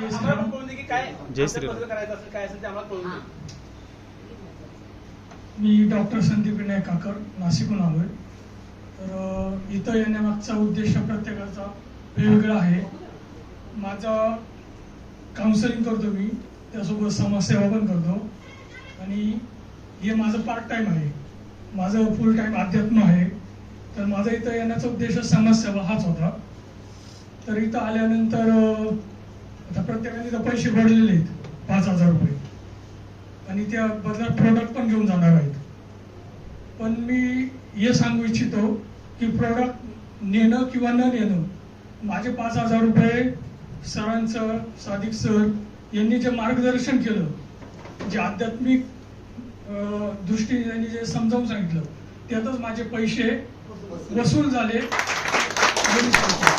जय श्रीराम. दे. मी डॉक्टर संदीप विनायक काकर नाशिकहून आलोय. तर इथं येण्यामागचा उद्देश प्रत्येकाचा वेगवेगळा आहे. माझा काउन्सिलिंग करतो मी. त्यासोबत समाजसेवा पण करतो. आणि हे माझं पार्ट टाइम आहे. माझं फुल टाइम अध्यात्म आहे. तर माझा इथं येण्याचा उद्देश समाजसेवा हाच होता. तर इथं आल्यानंतर आता प्रत्येकाने तर पैसे भरलेले आहेत पाच हजार रुपये. आणि त्या बदल्यात प्रोडक्ट पण घेऊन जाणार आहेत. पण मी हे सांगू इच्छितो की प्रोडक्ट नेणं किंवा न नेणं माझे पाच हजार रुपये सरांचं सादिक सर यांनी जे मार्गदर्शन केलं जे आध्यात्मिक दृष्टीने त्यांनी जे समजावून सांगितलं त्यातच माझे पैसे वसूल झाले एवढी सांगतो.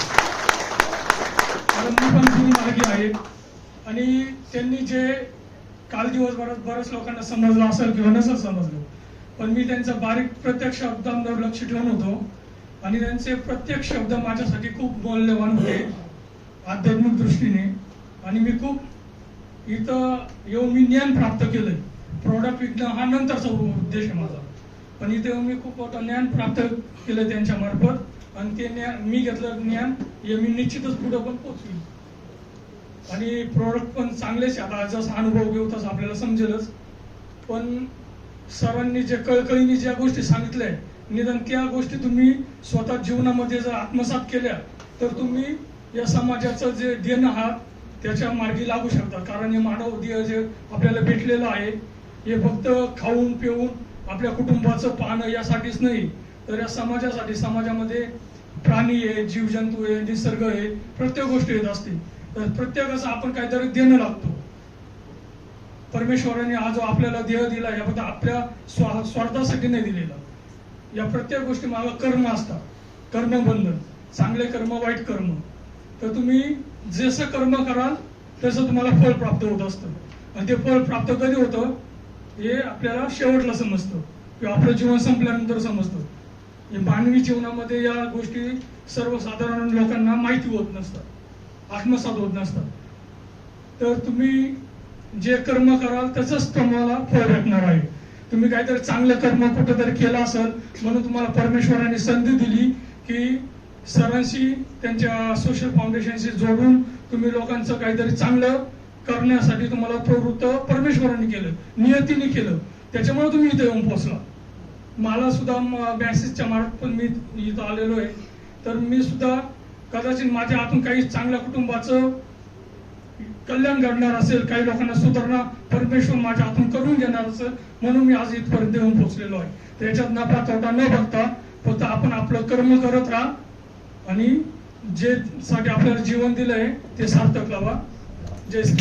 कारण मी सहभागी आहेत. आणि त्यांनी जे काल दिवसभरात बऱ्याच लोकांना समजलं असेल किंवा नसेल समजलं पण मी त्यांचा बारीक प्रत्येक शब्दांवर लक्ष ठेवून होतो. आणि त्यांचे प्रत्येक शब्द माझ्यासाठी खूप मौल्यवान होते आध्यात्मिक दृष्टीने. आणि मी खूप इथं येऊन मी ज्ञान प्राप्त केलंय. प्रोडक्ट विकणं हा नंतरचा उद्देश आहे माझा. पण इथे मी खूप मोठं ज्ञान प्राप्त केलं त्यांच्या मार्फत. आणि ते ज्ञान मी घेतलं ज्ञान हे मी निश्चितच पुढे पण पोचवी आणि प्रोडक्ट पण चांगलेच आता जसा अनुभव घेऊ तसं आपल्याला समजेलच. पण सरांनी जे कळकळीने ज्या गोष्टी सांगितल्या निदान त्या गोष्टी तुम्ही स्वतः जीवनामध्ये जर आत्मसात केल्या तर तुम्ही या समाजाचं जे देणं आहात त्याच्या मार्गी लागू शकता. कारण हे मानव देह जे आपल्याला भेटलेलं आहे हे फक्त खाऊन पिऊन आपल्या कुटुंबाचं पाहणं यासाठीच नाही. तर या समाजासाठी समाजामध्ये प्राणी आहे जीवजंतू आहे निसर्ग आहे प्रत्येक गोष्टी येत असतील. तर प्रत्येकाचं आपण काहीतरी देणं लागतो. परमेश्वराने आज जो आपल्याला देह दिला याबद्दल आपल्या स्वा- स्वार्थासाठी नाही दिलेला. या प्रत्येक गोष्टी मागं कर्म असतात. कर्मबंधन चांगले कर्म वाईट कर्म. तर तुम्ही जसं कर्म कराल तसं तुम्हाला फळ प्राप्त होत असतं. आणि ते फळ प्राप्त कधी होतं? हे आपल्याला शेवटला समजतं. किंवा आपलं जीवन संपल्यानंतर समजतं. मानवी जीवनामध्ये या गोष्टी सर्वसाधारण लोकांना माहिती होत नसतात. आत्मसात होत नसतात. तर तुम्ही जे कर्म कराल त्याच तुम्हाला फळ भेटणार आहे. तुम्ही काहीतरी चांगलं कर्म कुठेतरी केलं असेल म्हणून तुम्हाला परमेश्वराने संधी दिली की सरांशी त्यांच्या सोशल फाउंडेशनशी जोडून तुम्ही लोकांचं काहीतरी चांगलं करण्यासाठी तुम्हाला प्रवृत्त परमेश्वराने केलं नियतीने केलं. त्याच्यामुळे तुम्ही इथे येऊन पोहोचला. मला सुद्धा मॅसेजच्या मार्फत मी इथं आलेलो आहे. तर मी सुद्धा कदाचित माझ्या हातून काही चांगल्या कुटुंबाचं कल्याण घडणार असेल काही लोकांना सुधारणा परमेश्वर माझ्या हातून करून घेणार असेल म्हणून मी आज इथपर्यंत येऊन पोहोचलेलो आहे. त्याच्यात नफा तोटा न बघता फक्त आपण आपलं कर्म करत राहा आणि जे साठी आपल्याला जीवन दिलंय ते सार्थक लावा. जय श्री